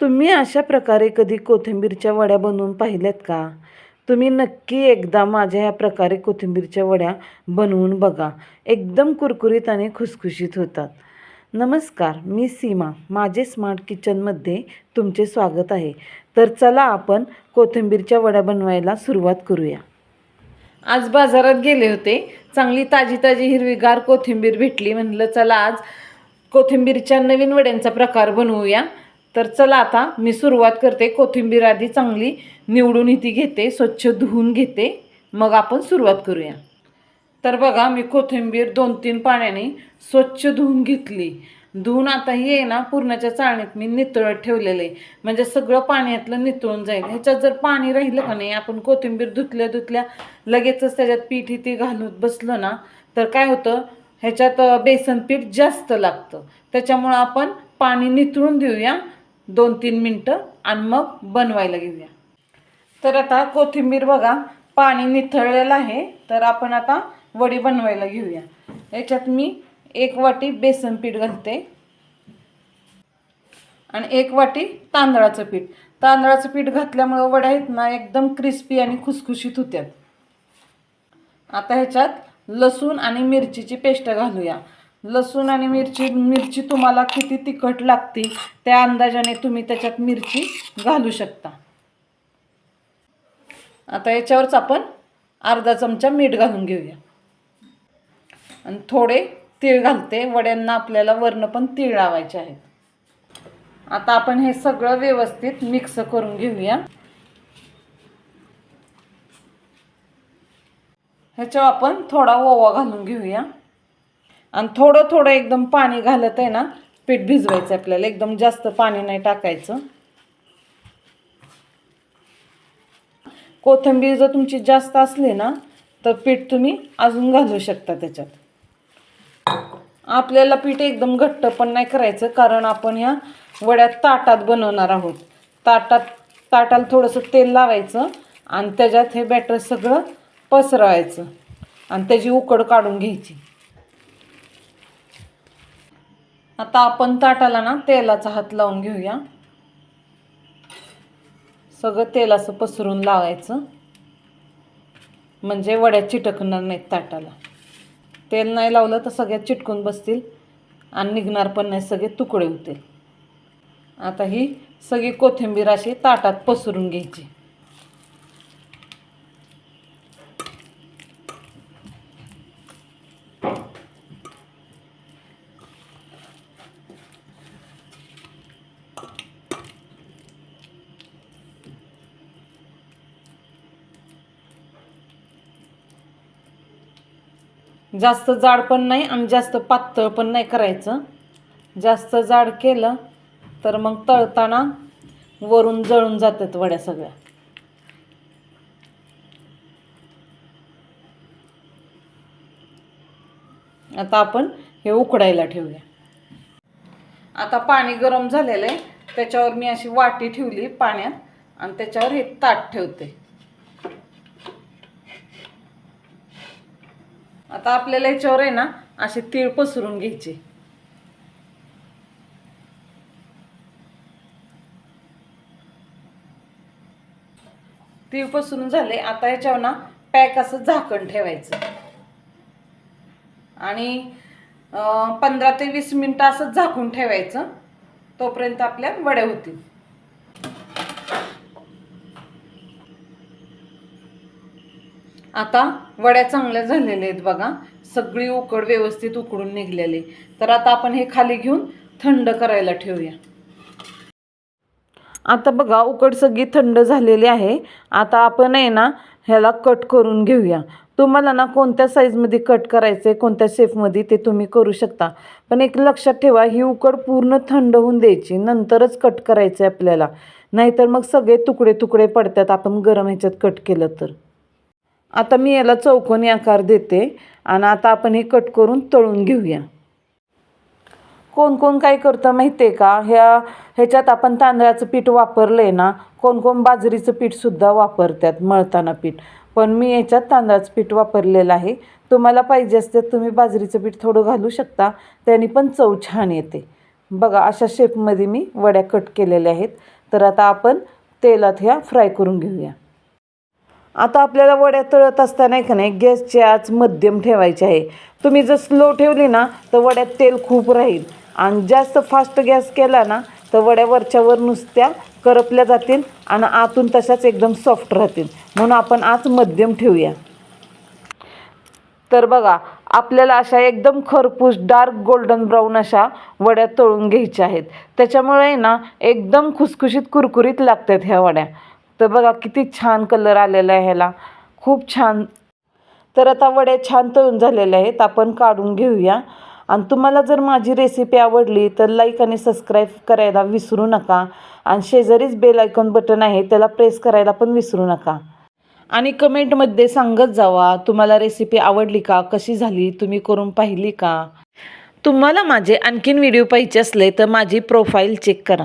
तुम्ही अशा प्रकारे कधी कोथिंबीरच्या वड्या बनवून पाहिल्यात का? तुम्ही नक्की एकदा माझ्या या प्रकारे कोथिंबीरच्या वड्या बनवून बघा. एकदम कुरकुरीत आणि खुसखुशीत होतात. नमस्कार मी सीमा. माझे स्मार्ट किचनमध्ये तुमचे स्वागत आहे. तर चला आपण कोथिंबीरच्या वड्या बनवायला सुरुवात करूया. आज बाजारात गेले होते. चांगली ताजी ताजी हिरवीगार कोथिंबीर भेटली. म्हणलं चला आज कोथिंबीरच्या नवीन वड्यांचा प्रकार बनवूया. तर चला आता मी सुरुवात करते. कोथिंबीर आधी चांगली निवडून इथे घेते स्वच्छ धुवून घेते. मग आपण सुरुवात करूया. तर बघा मी कोथिंबीर दोन तीन पाण्याने स्वच्छ धुवून घेतली. धुवून आता ही आहे ना पूर्णाच्या चाळणीत मी नितळत ठेवलेलं आहे. म्हणजे सगळं पाण्यातलं नितळून जाईल. ह्याच्यात जर पाणी राहिलं का नाही आपण कोथिंबीर धुतल्या धुतल्या लगेचच त्याच्यात पीठ इथे घालून बसलं ना तर काय होतं? ह्याच्यात बेसन पीठ जास्त लागतं. त्याच्यामुळं आपण पाणी नितळून देऊया. दोन तीन मिनटं आणि मग बनवायला घेऊया. तर आता कोथिंबीर बघा पाणी निथळलेलं आहे. तर आपण आता वडी बनवायला घेऊया. याच्यात मी एक वाटी बेसन पीठ घालते. आणि एक वाटी तांदळाचं पीठ. तांदळाचं पीठ घातल्यामुळं वड्या आहेत ना एकदम क्रिस्पी आणि खुसखुशीत होत्यात. आता ह्याच्यात लसूण आणि मिरचीची पेस्ट घालूया. लसूण आणि मिरची मिरची तुम्हाला किती तिखट लागते त्या अंदाजाने तुम्ही त्याच्यात मिरची घालू शकता. आता याच्यावरच आपण अर्धा चमचा मीठ घालून घेऊया. आणि थोडे तीळ घालते वड्यांना आपल्याला वरनं पण तीळ लावायचे आहेत. आता आपण हे सगळं व्यवस्थित मिक्स करून घेऊया. ह्याच्यावर आपण थोडा ओवा घालून घेऊया. आणि थोडं थोडं एकदम पाणी घालत आहे ना पीठ भिजवायचं आपल्याला. एकदम जास्त पाणी नाही टाकायचं. कोथिंबीर जर तुमची जास्त असली ना तर पीठ तुम्ही अजून घालू शकता त्याच्यात. आपल्याला पीठ एकदम घट्ट पण नाही करायचं कारण आपण ह्या वड्यात ताटात बनवणार आहोत. ताटात ताटाला थोडंसं तेल लावायचं आणि त्याच्यात हे बॅटर सगळं पसरवायचं. आणि त्याची उकड काढून घ्यायची. आता आपण ताटाला ना तेलाचा हात लावून घेऊया. सगळं तेल असं पसरून लावायचं. म्हणजे वड्या चिटकणार नाहीत ताटाला. तेल नाही लावलं तर सगळ्यात चिटकून बसतील आणि निघणार पण नाही सगळे तुकडे होतील. आता ही सगळी कोथिंबीर अशी ताटात पसरून घ्यायची. जास्त जाड पण नाही आणि जास्त पातळ पण नाही करायचं. जास्त जाड केलं तर मग तळताना वरून जळून जातात वड्या सगळ्या. आता आपण हे उकडायला ठेवूया. आता पाणी गरम झालेलं आहे. त्याच्यावर मी अशी वाटी ठेवली पाण्यात आणि त्याच्यावर हे ताट ठेवते. आता आपल्याला याच्यावर आहे ना असे तीळ पसरून घ्यायचे. तीळ पसरून झाले आता याच्यावर ना पॅक असं झाकण ठेवायचं. आणि पंधरा ते वीस मिनटं असं झाकून ठेवायचं. तोपर्यंत आपल्या वड्या होतील. आता वड्या चांगल्या झालेल्या आहेत बघा. सगळी उकड व्यवस्थित उकडून निघलेली. तर आता आपण हे खाली घेऊन थंड करायला ठेवूया. आता बघा उकड सगळी थंड झालेली आहे. आता आपण आहे ना ह्याला कट करून घेऊया. तुम्हाला ना कोणत्या साईजमध्ये कट करायचं आहे कोणत्या शेपमध्ये ते तुम्ही करू शकता. पण एक लक्षात ठेवा ही उकड पूर्ण थंड होऊन द्यायची. नंतरच कट करायचं आहे आपल्याला. नाहीतर मग सगळे तुकडे तुकडे पडतात आपण गरम ह्याच्यात कट केलं तर. आता मी याला चौकोनी आकार देते आणि आता आपण हे कट करून तळून घेऊया. कोण कोण काय करतं माहिती आहे का? ह्या ह्याच्यात आपण तांदळाचं पीठ वापरलं आहे ना कोण कोण बाजरीचं पीठसुद्धा वापरतात मळताना पीठ. पण मी याच्यात तांदळाचं पीठ वापरलेलं आहे. तुम्हाला पाहिजे असते तुम्ही बाजरीचं पीठ थोडं घालू शकता. त्याने पण चव छान येते. बघा अशा शेपमध्ये मी वड्या कट केलेल्या आहेत. तर आता आपण तेलात ह्या फ्राय करून घेऊया. आता आपल्याला वड्या तळत असताना का नाही गॅसची आच मध्यम ठेवायची आहे. तुम्ही जर स्लो ठेवली ना तर वड्यात तेल खूप राहील. आणि जास्त फास्ट गॅस केला ना तर वड्या वरच्यावर नुसत्या करपल्या जातील आणि आतून तशाच एकदम सॉफ्ट राहतील. म्हणून आपण आज मध्यम ठेवूया. तर बघा आपल्याला अशा एकदम खरपूस डार्क गोल्डन ब्राऊन अशा वड्या तळून घ्यायच्या आहेत. त्याच्यामुळे ना एकदम खुसखुशीत कुरकुरीत लागतात ह्या वड्या. तर बघा किती छान कलर आलेला आहे ह्याला. खूप छान. तर आता वड्या छान तळून झालेल्या आहेत. आपण काढून घेऊया. आणि तुम्हाला जर माझी रेसिपी आवडली तर लाईक आणि सबस्क्राईब करायला विसरू नका. आणि शेजारीच बेल आयकॉन बटन आहे त्याला प्रेस करायला पण विसरू नका. आणि कमेंटमध्ये सांगत जावा तुम्हाला रेसिपी आवडली का? कशी झाली? तुम्ही करून पाहिली का? तुम्हाला माझे आणखीन व्हिडिओ पाहिजे असले तर माझी प्रोफाईल चेक करा.